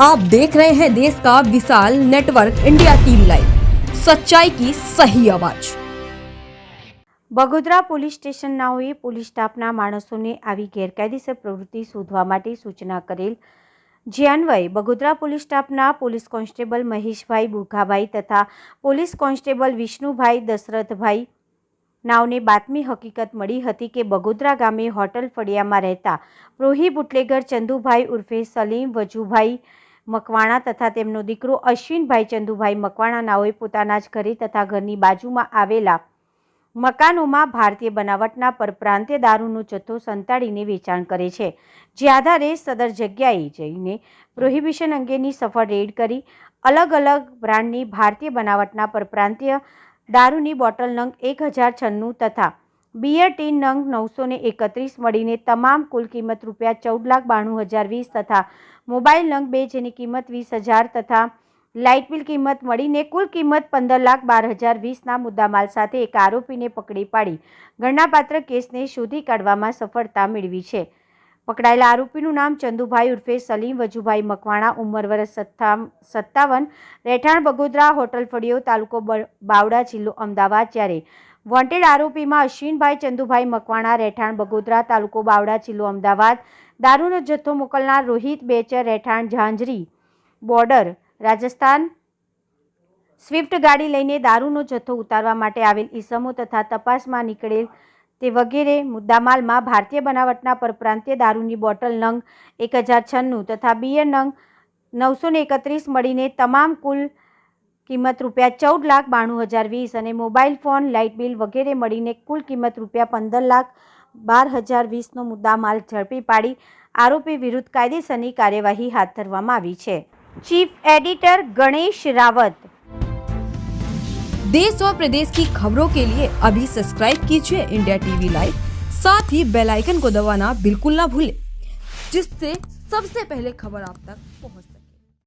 आप देख रहे हैं देश का विशाल नेटवर्क इंडिया टीवी लाइव सच्चाई की सही आवाज બગોદરા પોલીસ સ્ટેશનનાઓએ પોલીસ સ્ટાફના માણસોને આવી ગેરકાયદેસર પ્રવૃત્તિ શોધવા માટે સૂચના કરેલ જે અન્વયે બગોદરા પોલીસ સ્ટાફના પોલીસ કોન્સ્ટેબલ મહેશભાઈ બુઘાભાઈ તથા પોલીસ કોન્સ્ટેબલ વિષ્ણુભાઈ દશરથભાઈ નાવને બાતમી હકીકત મળી હતી કે બગોદરા ગામે હોટલ ફળિયામાં રહેતા પ્રોહી બુટલેગર ચંદુભાઈ ઉર્ફે સલીમ વજુભાઈ મકવાણા તથા તેમનો દીકરો અશ્વિનભાઈ ચંદુભાઈ મકવાણા નાઓએ પોતાના જ ઘરે તથા ઘરની બાજુમાં આવેલા મકાનોમાં ભારતીય બનાવટના પરપ્રાંતીય દારૂનો જથ્થો સંતાડીને વેચાણ કરે છે. જે આધારે સદર જગ્યાએ જઈને પ્રોહિબિશન અંગેની સફળ રેડ કરી અલગ અલગ બ્રાન્ડની ભારતીય બનાવટના પરપ્રાંતીય દારૂની બોટલ નંગ એક હજાર છન્નું તથા બિયર ટીન નંગ નવસો ને એકત્રીસ મળીને તમામ કુલ કિંમત રૂપિયા ચૌદ લાખ બાણું હજાર વીસ તથા મોબાઈલ નંગ બે જેની કિંમત વીસ હજાર તથા લાઇટ બિલ કિંમત મળીને કુલ કિંમત પંદર લાખ બાર હજાર વીસના મુદ્દામાલ સાથે એક આરોપીને પકડી પાડી. ગણનાપાત્ર કેસને શોધી કાઢવામાં સફળતા મેળવી છે. પકડાયેલા આરોપીનું નામ ચંદુભાઈ ઉર્ફે સલીમ, વજુભાઈ મકવાણા, ઉંમર વર્ષ સત્તા સત્તાવન, રહેઠાણ બગોદરા, હોટલ ફળિયો તાલુકો બાવડા જિલ્લો અમદાવાદ, જ્યારે વોન્ટેડ આરોપીમાં અશ્વિનભાઈ, ચંદુભાઈ મકવાણા, રહેઠાણ બગોદરા તાલુકો બાવડા, જિલ્લો અમદાવાદ. દારૂનો જથ્થો મોકલનાર રોહિત બેચર, રહેઠાણ ઝાંઝરી. બોર્ડર, રાજસ્થાન. સ્વિફ્ટ ગાડી લઈને દારૂનો જથ્થો ઉતારવા માટે આવેલ ઈસમો તથા તપાસમાં નીકળેલ તે વગેરે મુદ્દામાલમાં ભારતીય બનાવટના પરપ્રાંતીય દારૂની બોટલ નંગ એક હજાર છન્નું તથા બિયર નંગ નવસો એકત્રીસ મળીને તમામ કુલ કિંમત રૂપિયા ચૌદ લાખ બાણું હજાર વીસ અને મોબાઈલ ફોન લાઇટ બિલ વગેરે મળીને કુલ કિંમત રૂપિયા પંદર લાખ બાર હજાર વીસનો મુદ્દામાલ ઝડપી પાડી આરોપી વિરુદ્ધ કાયદેસરની કાર્યવાહી હાથ ધરવામાં આવી છે ચીફ એડિટર ગણેશ રાવત देश और प्रदेश की खबरों के लिए अभी सब्सक्राइब कीजिए इंडिया टीवी लाइव साथ ही बेल आइकन को दबाना बिल्कुल ना भूलें जिससे सबसे पहले खबर आप तक पहुंच